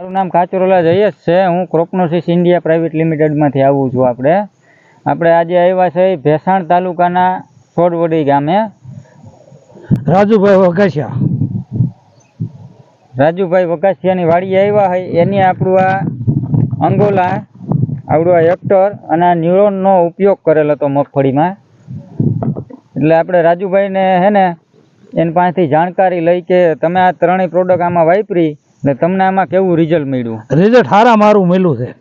મારું નામ કાચરોલા જયેશ છે. હું ક્રોપનોસિસ ઇન્ડિયા પ્રાઇવેટ લિમિટેડમાંથી આવું છું આપણે. આપણે આજે આવ્યા છે ભેસાણ તાલુકાના સોડવડી ગામે. રાજુભાઈ વઘાસિયા. રાજુભાઈ વઘાસિયાની વાડી આવ્યા હોય એની આપણું આ અંગોલા આવડું આ હેક્ટર અને આ ન્યુરોનનો ઉપયોગ કરેલો હતો મગફળીમાં. એટલે આપણે રાજુભાઈને હે ને એની પાસેથી જાણકારી લઈ કે તમે આ ત્રણેય પ્રોડક્ટ આમાં વાપરી. એટલે તમને આમાં કેવું રિઝલ્ટ મળ્યું? રિઝલ્ટ સારા મારું મળ્યું છે.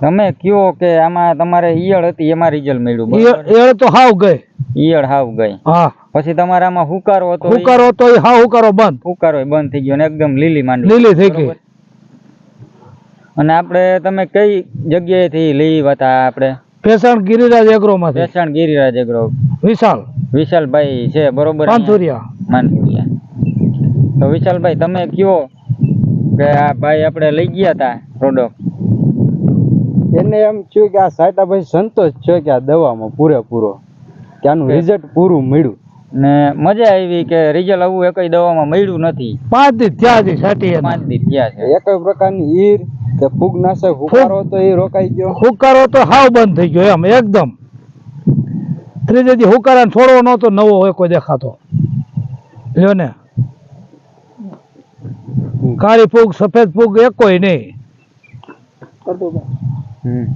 તમે કયો કે આમાં તમારે ઈયળ હતી એમાં રિઝલ્ટ મળ્યું? ઈયળ તો હાવ ગઈ. ઈયળ હાવ ગઈ. હા. પછી તમારે આમાં હુકારો હતો હુકારો હતો એ હા હુકારો બંધ. હુકારો બંધ થઈ ગયો ને એકદમ લીલી માંડી લીલી થઈ ગઈ. અને આપણે તમે કઈ જગ્યાએથી લઈ હતા આપણે? પેસણ ગિરિરાજ એગ્રો માં વેચાણ ગિરિરાજ એગ્રો. વિશાલ. વિશાલભાઈ છે બરોબર. પાંથુરિયા માનપુરિયા તો વિશાલભાઈ તમે કયો કે આ ભાઈ આપણે લઈ ગયા હતા પ્રોડક્ટ એને એમ થયું કે આ સાયટાભાઈ સંતોષ છે કે આ દવામાં પૂરેપૂરો. કે આનું રિઝલ્ટ પૂરું મળ્યું. ને મજા આવી કે રિઝલ્ટ આવું એક દવામાં મળ્યું નથી. પાંચ દી થયા છે સાટી. પાંચ દી થયા છે. એક પ્રકારની ઈર કે ફૂગનાશક હુકારો તો એ રોકાઈ ગયો. હુકારો તો હાવ બંધ થઈ ગયો એમ એકદમ. ત્રીજે દી હુકારા છોડવો નહોતો નવો હોય કોઈ દેખાતો. લ્યો ને. કાળી ફૂગ સફેદ ફૂગ એક કોઈ નહીં હમ.